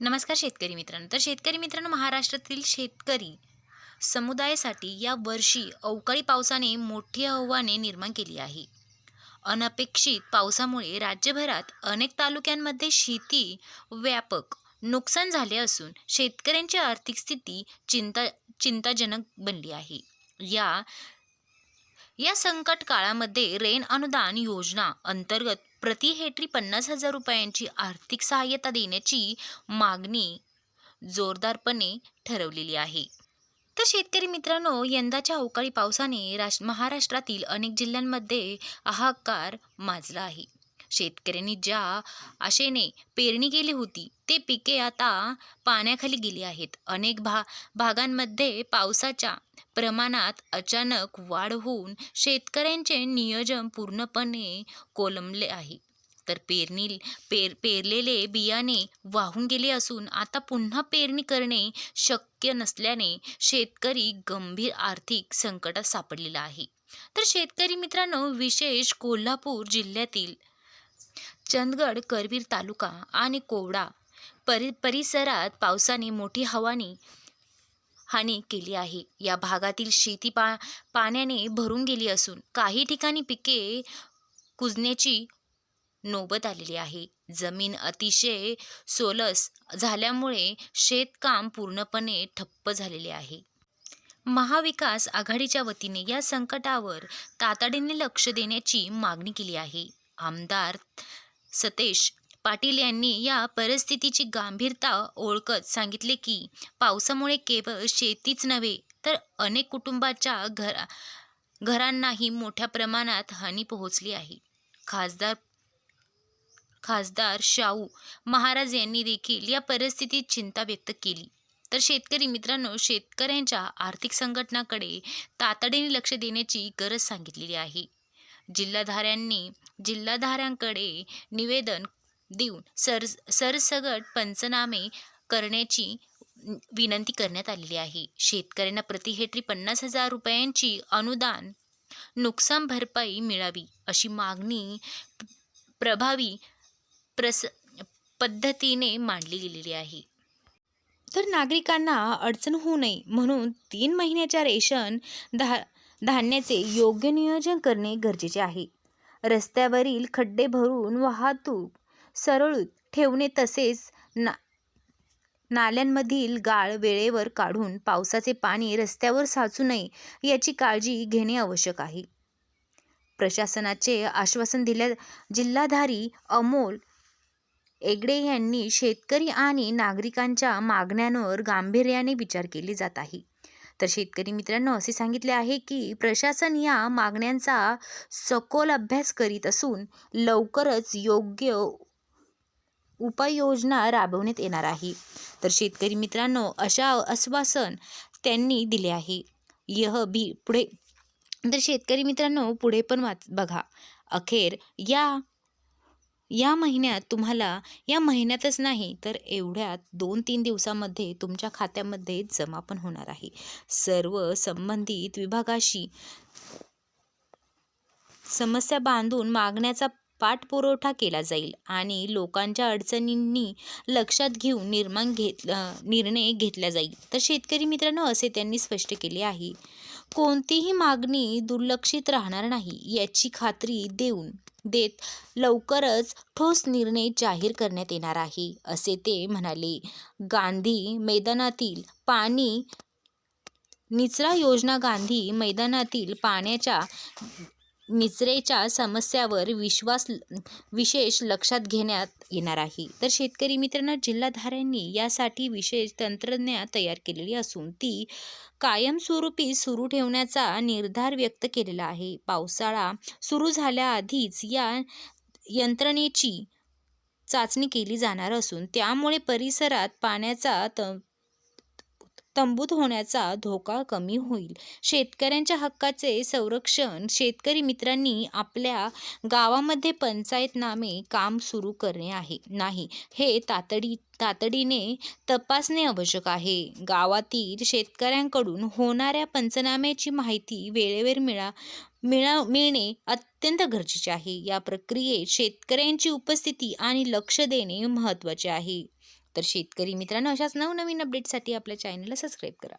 नमस्कार शेतकरी मित्रांनो. तर शेतकरी मित्रांनो महाराष्ट्रातील शेतकरी समुदायासाठी या वर्षी अवकाळी पावसाने मोठी आव्हाने निर्माण केली आहे. अनपेक्षित पावसामुळे राज्यभरात अनेक तालुक्यांमध्ये शेती व्यापक नुकसान झाले असून शेतकऱ्यांची आर्थिक स्थिती चिंता चिंताजनक बनली आहे. या या संकट काळामध्ये रेन अनुदान योजना अंतर्गत प्रति हेक्टरी पन्नास हजार रुपयांची आर्थिक सहाय्यता देण्याची मागणी जोरदारपणे ठरवलेली आहे. तर शेतकरी मित्रांनो यंदाच्या अवकाळी पावसाने राश महाराष्ट्रातील अनेक जिल्ह्यांमध्ये हाहाकार माजला आहे. शेतकऱ्यांनी ज्या आशेने पेरणी केली होती ते पिके आता पाण्याखाली गेली आहेत. अनेक भा भागांमध्ये पावसाच्या प्रमाणात अचानक वाढ होऊन शेतकऱ्यांचे नियोजन पूर्णपणे कोलमले आहे. तर पेरणी पेर पेरलेले बियाणे वाहून गेले असून आता पुन्हा पेरणी करणे शक्य नसल्याने शेतकरी गंभीर आर्थिक संकटात सापडलेला आहे. तर शेतकरी मित्रांनो विशेष कोल्हापूर जिल्ह्यातील चंदगड करवीर तालुका आणि कोवडा परि परिसरात पावसाने मोठी हवानी हानी केली आहे. या भागातील शेती पा पाण्याने भरून गेली असून काही ठिकाणी पिके कुजण्याची नोबत आलेली आहे. जमीन अतिशय सोलस झाल्यामुळे शेतकाम पूर्णपणे ठप्प झालेले आहे. महाविकास आघाडीच्या वतीने या संकटावर तातडीने लक्ष देण्याची मागणी केली आहे. आमदार सतेश पाटील यांनी या परिस्थितीची गांभीरता ओळखत सांगितले की पावसामुळे केवळ शेतीच नव्हे तर अनेक कुटुंबाच्या घरा घरांनाही मोठ्या प्रमाणात हानी पोहोचली आहे. खासदार खासदार शाहू महाराज यांनी देखील या परिस्थितीत चिंता व्यक्त केली. तर शेतकरी मित्रांनो शेतकऱ्यांच्या आर्थिक संघटनाकडे तातडीने लक्ष देण्याची गरज सांगितलेली आहे. जिल्हाधाऱ्यांनी जिल्हाधाऱ्यांकडे निवेदन देऊन सर सरसगट पंचनामे करण्याची विनंती करण्यात आलेली आहे. शेतकऱ्यांना प्रति हेक्टरी पन्नास हजार रुपयांची अनुदान नुकसान भरपाई मिळावी अशी मागणी प्रभावी प्रस पद्धतीने मांडली गेलेली आहे. तर नागरिकांना अडचण होऊ नये म्हणून तीन महिन्याच्या रेशन दहा धान्याचे योग्य नियोजन करणे गरजेचे आहे. रस्त्यावरील खड्डे भरून वाहतूक सरळ ठेवणे तसेच ना नाल्यांमधील गाळ वेळेवर काढून पावसाचे पाणी रस्त्यावर साचू नये याची काळजी घेणे आवश्यक आहे. प्रशासनाचे आश्वासन दिल्या जिल्हाधारी अमोल एगडे यांनी शेतकरी आणि नागरिकांच्या मागण्यांवर गांभीर्याने विचार केले जात आहे. तर शेतकरी मित्रांनो असे सांगितले आहे की प्रशासन या मागण्यांचा सखोल अभ्यास करीत असून लवकरच योग्य उपाययोजना राबवण्यात येणार आहे. तर शेतकरी मित्रांनो अशा आश्वासन त्यांनी दिले आहे. यह बी पुढे. तर शेतकरी मित्रांनो पुढे पण वाच बघा. अखेर या या महिन्यात तुम्हाला या महिन्यातच नाही तर एवढ्यात दोन तीन दिवसामध्ये तुमच्या खात्यामध्ये जमा पण होणार आहे. सर्व संबंधित विभागाशी समस्या बांधून मागण्याचा पाठपुरवठा केला जाईल आणि लोकांच्या अडचणींनी लक्षात घेऊन निर्माण घेत निर्णय घेतला जाईल. तर शेतकरी मित्रांनो असे त्यांनी स्पष्ट केले आहे. कोणतीही मागणी दुर्लक्षित राहणार नाही याची खात्री देऊन देत लवकरच ठोस निर्णय जाहीर करण्यात येणार आहे असे ते म्हणाले. गांधी मैदानातील पाणी निचरा योजना गांधी मैदानातील पाण्याच्या निचरेच्या समस्यावर विश्वास विशेष लक्षात घेण्यात येणार आहे. तर शेतकरी मित्रांनो जिल्हाधाऱ्यांनी यासाठी विशेष तंत्रज्ञा तयार केलेली असून ती कायमस्वरूपी सुरू ठेवण्याचा निर्धार व्यक्त केलेला आहे. पावसाळा सुरू झाल्याआधीच या यंत्रणेची चाचणी केली जाणार असून त्यामुळे परिसरात पाण्याचा त तंबूत होण्याचा धोका कमी होईल. शेतकऱ्यांच्या हक्काचे संरक्षण शेतकरी मित्रांनी आपल्या गावामध्ये पंचायतनामे काम सुरू करणे आहे. नाही हे तातडी तातडीने तपासणे आवश्यक आहे. गावातील शेतकऱ्यांकडून होणाऱ्या पंचनाम्याची माहिती वेळेवर मिळा मिळा मिळणे अत्यंत गरजेचे आहे. या प्रक्रियेत शेतकऱ्यांची उपस्थिती आणि लक्ष देणे महत्त्वाचे आहे. तर शेतकरी मित्रांनो अशाच नवनवीन अपडेटसाठी आपल्या चॅनलला सबस्क्राईब करा.